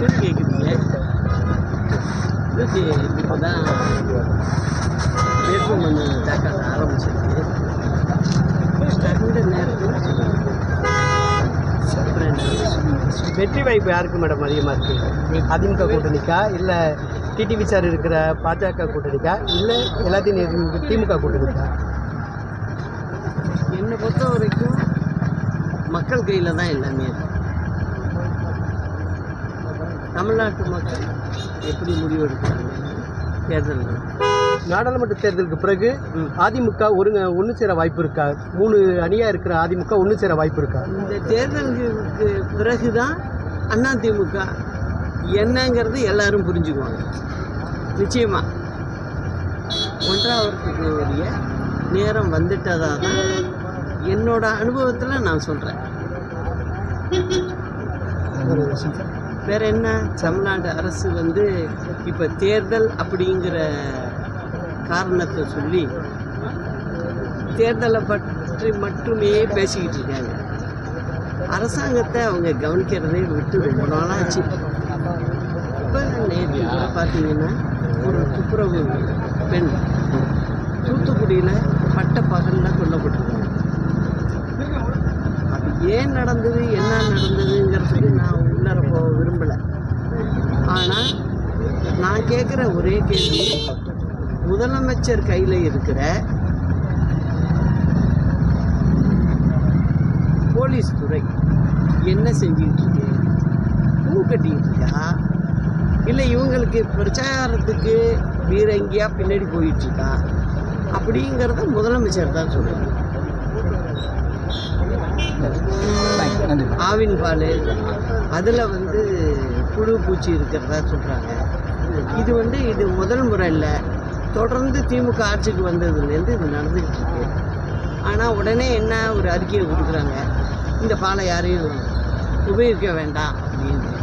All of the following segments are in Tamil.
கேள்வி கேட்குறீங்க இதுக்கு இப்போ தான் வேட்புமனு தாக்கல் ஆரம்பிச்சிருக்கு தகுந்த நேரத்தில் வெற்றி வாய்ப்பு யாருக்கு மேடம் அதிகமாக இருக்கு? அதிமுக கூட்டணிக்கா? இல்லை டிடிவி சார் இருக்கிற பாஜக கூட்டணிக்கா? இல்லை எல்லாத்தையும் திமுக கூட்டணிக்கா? என்னை பொறுத்த வரைக்கும் மக்கள் கையில் தான் எல்லாமே இருக்கு. தமிழ்நாட்டு மக்கள் எப்படி முடிவெடுக்கிறாங்க தேர்தல் நாடாளுமன்ற தேர்தலுக்கு பிறகு. அதிமுக ஒருங்க ஒன்று சேர வாய்ப்பு இருக்கா? மூணு அணியாக இருக்கிற அதிமுக ஒன்று சேர வாய்ப்பு இருக்கா? இந்த தேர்தலுக்கு பிறகு தான் அதிமுக என்னங்கிறது எல்லாரும் புரிஞ்சுக்குவாங்க. நிச்சயமா. ஒன்றாவதுக்கு உரிய நேரம் வந்துட்டதா தான் என்னோட அனுபவத்தில் நான் சொல்கிறேன் வேற என்ன? தமிழ்நாடு அரசு வந்து இப்போ தேர்தல் அப்படிங்கிற காரணத்தை சொல்லி தேர்தலை பற்றி மட்டுமே பேசிக்கிட்டு இருக்காங்க. அரசாங்கத்தை அவங்க கவனிக்கிறதே விட்டு ரொம்ப நாளாச்சு. இப்போ நேற்று கூட பார்த்தீங்கன்னா ஒரு துப்புரவு பெண் தூத்துக்குடியில் பட்ட பகலில் கொல்லப்பட்டிருக்காங்க. அது ஏன் நடந்தது என்ன நடந்ததுங்கிறதுக்கு நான் போக விரும்பலை. ஆனால் நான் கேட்குற ஒரே கேள்வி முதலமைச்சர் கையில் இருக்கிற போலீஸ் துறை என்ன செஞ்சுக்கிட்டு இருக்கு? பூ கட்டிக்கிட்டு இருக்கா? இல்லை இவங்களுக்கு பிரச்சாரத்துக்கு வேற பின்னாடி போயிட்டு இருக்கா? அப்படிங்கிறத முதலமைச்சர் தான் சொல்லணும் ஆவின் பால். அதில் வந்து புழு பூச்சி இருக்கிறதா சொல்கிறாங்க இது வந்து இது முதல் முறை இல்லை. தொடர்ந்து திமுக ஆட்சிக்கு வந்ததுலேருந்து இது நடந்துக்கிட்டு இருக்கு. ஆனால் உடனே என்ன ஒரு அறிக்கையை கொடுக்குறாங்க? இந்த பாலை யாரையும் உபயோகிக்க வேண்டாம் அப்படின்னு.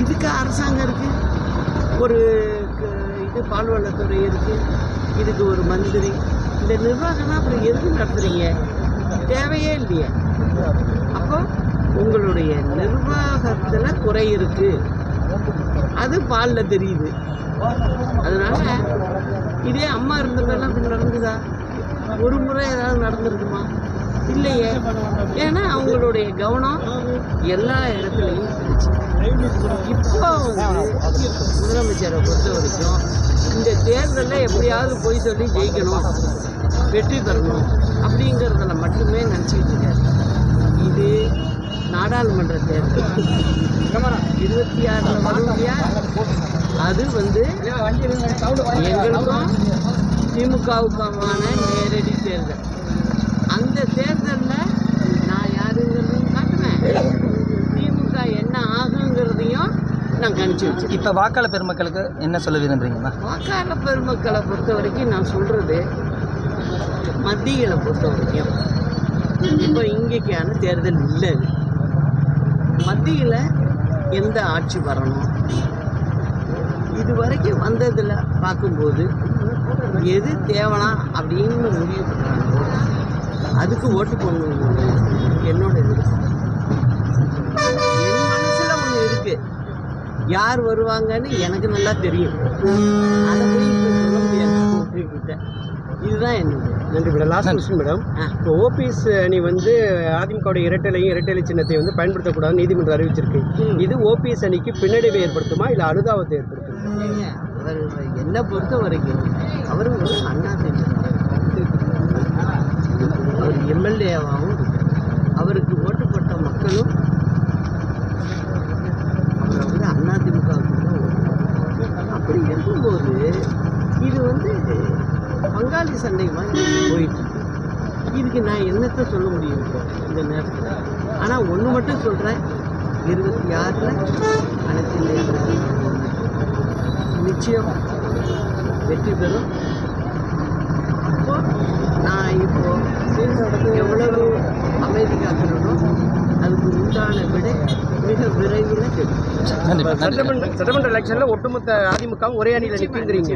இதுக்கு அரசாங்கம் இருக்குது ஒரு க- இது பால்வளத்துறை இருக்குது இதுக்கு ஒரு மந்திரி. இந்த நிர்வாகம்லாம் அப்புறம் எதுக்கு நடத்துகிறீங்க தேவையே இல்லையே. அப்போ உங்களுடைய நிர்வாகத்தில் குறை இருக்கு. அது பாலில் தெரியுது. அதனால இதே அம்மா இருந்ததெல்லாம் அப்படி நடந்துதா? ஒரு முறை ஏதாவது நடந்திருக்குமா? இல்லையே. ஏன்னா அவங்களுடைய கவனம் எல்லா இடத்துலையும் இப்போ வந்து முதலமைச்சரை பொறுத்த வரைக்கும் இந்த தேர்தலில் எப்படியாவது போய் சொல்லி ஜெயிக்கணும். வெற்றி பெறணும் அப்படிங்கிறதுல மட்டுமே நினச்சிக்கிட்டு இருக்காரு இது நாடாளுமன்ற தேர்தல். இருபத்தி ஆறில் வரும் இல்லையா அது வந்து எங்களுக்கும் திமுகவுக்குமான நேரடி தேர்தல். அந்த தேர்தலில் நான் யாருங்கிறதையும் காட்டுவேன் திமுக என்ன ஆகுங்கிறதையும் நான் கணிச்சு வச்சிருக்கேன் இப்போ வாக்காளர் பெருமக்களுக்கு என்ன சொல்ல விரும்புறீங்கம்மா? வாக்காளர் பெருமக்களை பொறுத்த வரைக்கும் நான் சொல்கிறது மத்தியில் பொறுத்த வரைக்கும் இப்போ இங்கேக்கான தேர்தல் இல்லை அது மத்தியில் எந்த ஆட்சி வரணும்? இது வரைக்கும் வந்ததில் பார்க்கும்போது. எது தேவலாம் அப்படின்னு முடிவு பண்ணுறாங்களோ அதுக்கு ஓட்டு போடணும் என்னோட இது என் மனசில் ஒன்று இருக்குது யார் வருவாங்கன்னு எனக்கு நல்லா தெரியும். அதை போய் இப்போ சொல்ல முடியாது இதுதான் என்னோட நன்றி மேடம் லாஸ்ட் கொஸ்டின் மேடம். இப்போ ஓபிஎஸ் அணி வந்து அதிமுகவுடைய இரட்டலையும் இரட்டலை சின்னத்தை வந்து பயன்படுத்தக்கூடாதுன்னு நீதிமன்றம் அறிவிச்சிருக்கு. இது ஓபிஎஸ் அணிக்கு பின்னடைவை ஏற்படுத்துமா இல்லை அனுதாபத்தை ஏற்படுத்துமா? அவர் என்னை பொறுத்த வரைக்கும் அவர் ஒரு அண்ணா அவர் எம்எல்ஏவாகவும் அவருக்கு ஓட்டுப்பட்ட மக்களும் அவரை வந்து அண்ணா திமுகவுக்கு தான் ஓட்டு அப்படி இருக்கும்போது இது வந்து பங்காளி சண்டை மாதிரி போயிட்டு. இதுக்கு நான் என்னத்தை சொல்ல முடியும் இந்த நேரத்தில்? ஆனால் ஒன்று மட்டும் சொல்கிறேன் இருபத்தி ஆறில் அனைத்து நிச்சயம் வெற்றி பெறும். அப்போ நான் இப்போ எவ்வளவு அமைதி காக்கிறனோ அதுக்கு உண்டான விடை மிக விரைவில் சட்டமன்ற சட்டமன்ற எலெக்ஷனில் ஒட்டுமொத்த அதிமுகவும் ஒரே அணியில் நிற்குங்கிறீங்க